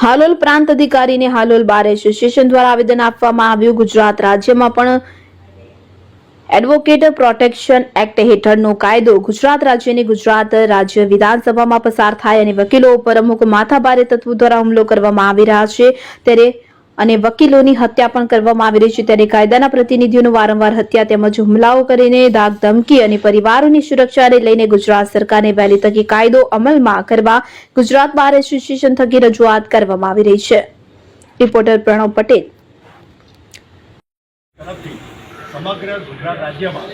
હાલોલ પ્રાંત અધિકારીને Halol bar association દ્વારા આવેદન આપવામાં આવ્યું. ગુજરાત રાજ્યમાં પણ એડવોકેટ પ્રોટેક્શન એક્ટ હેઠળનો કાયદો ગુજરાત રાજ્યની ગુજરાત રાજ્ય વિધાનસભામાં પસાર થાય અને વકીલો ઉપર અમુક માથાભારે તત્વો દ્વારા હુમલો કરવામાં આવી રહ્યા છે. ત્યારે અને વકીલોની હત્યા પણ કરવામાં આવી રહી છે. ત્યારે કાયદાના પ્રતિનિધિઓનું વારંવાર હત્યા તેમજ હુમલાઓ કરીને ધાક ધમકી અને પરિવારોની સુરક્ષાને લઈને ગુજરાત સરકારને વહેલી તકે કાયદો અમલમાં કરવા ગુજરાત બાર એસોસિએશન થકી રજૂઆત કરવામાં આવી રહી છે. રિપોર્ટર પ્રણવ પટેલ. સમગ્ર ગુજરાત રાજ્યમાં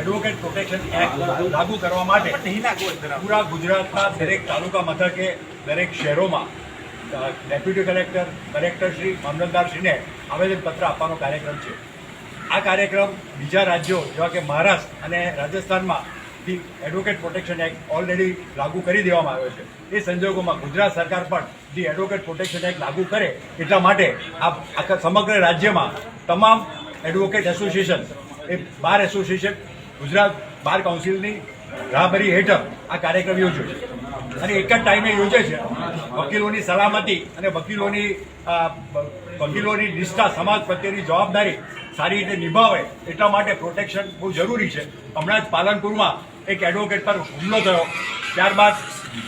એડવોકેટ પ્રોટેક્શન એક્ટ લાગુ કરવા માટે પૂરા ગુજરાતના દરેક તાલુકા મથકે દરેક શહેરોમાં ડેપ્યુટી કલેક્ટર, કલેક્ટરશ્રી, મામલતદારશ્રીને આવેદનપત્ર આપવાનો કાર્યક્રમ છે. આ કાર્યક્રમ બીજા રાજ્યો, જેવા કે મહારાષ્ટ્ર અને રાજસ્થાનમાં થી એડવોકેટ પ્રોટેક્શન એક્ટ ઓલરેડી લાગુ કરી દેવામાં આવ્યો છે. એ સંજોગોમાં ગુજરાત સરકાર પણ જે એડવોકેટ પ્રોટેક્શન એક્ટ લાગુ કરે એટલા માટે આ આખા સમગ્ર રાજ્યમાં તમામ એડવોકેટ એસોસિએશન, એ બાર એસોસિએશન, ગુજરાત બાર કાઉન્સિલની રાહબરી હેઠળ આ કાર્યક્રમ યોજ્યો છે. અને એક જ ટાઈમે યોજે છે. વકીલોની સલામતી અને વકીલોની વકીલોની નિષ્ઠા સમાજ પ્રત્યેની જવાબદારી સારી રીતે નિભાવે એટલા માટે પ્રોટેક્શન બહુ જરૂરી છે. હમણાં જ પાલનપુરમાં એક એડવોકેટ પર હુમલો થયો. ત્યારબાદ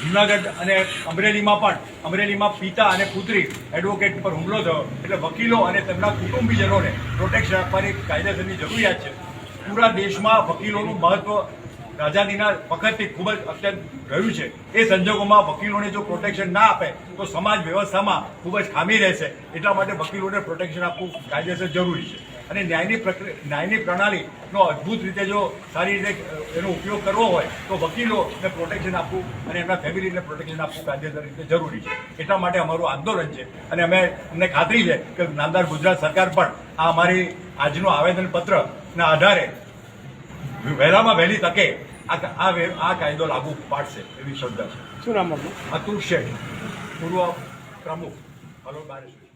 જુનાગઢ અને અમરેલીમાં પણ, અમરેલીમાં પિતા અને પુત્રી એડવોકેટ પર હુમલો થયો. એટલે વકીલો અને તેમના કુટુંબીજનોને પ્રોટેક્શન આપવાની કાયદેસરની જરૂરિયાત છે. પૂરા દેશમાં વકીલોનું મહત્વ આઝાદીના વખતથી ખૂબ જ અત્યંત રહ્યું છે. એ સંજોગોમાં વકીલોને જો પ્રોટેક્શન ના આપે, તો સમાજ વ્યવસ્થામાં ખૂબ જ ખામી રહેશે. એટલા માટે વકીલોને પ્રોટેક્શન આપવું કાયદેસર જરૂરી છે. અને ન્યાયની પ્રક્રિયા ન્યાયની પ્રણાલીનો અદ્ભુત રીતે જો સારી રીતે એનો ઉપયોગ કરવો હોય, તો વકીલોને પ્રોટેક્શન આપવું અને એમના ફેમિલીને પ્રોટેક્શન આપવું કાયદેસર રીતે જરૂરી છે. એટલા માટે અમારું આંદોલન છે. અને અમે અમને ખાતરી છે કે નામદાર ગુજરાત સરકાર પણ આ અમારી આજનું આવેદનપત્રના આધારે વહેલામાં વહેલી તકે આ આ કાયદો લાગુ પાડશે એવી શ્રદ્ધા છે. શું નામ અતુલ શેઠ પૂર્વ પ્રમુખ. Hello bar association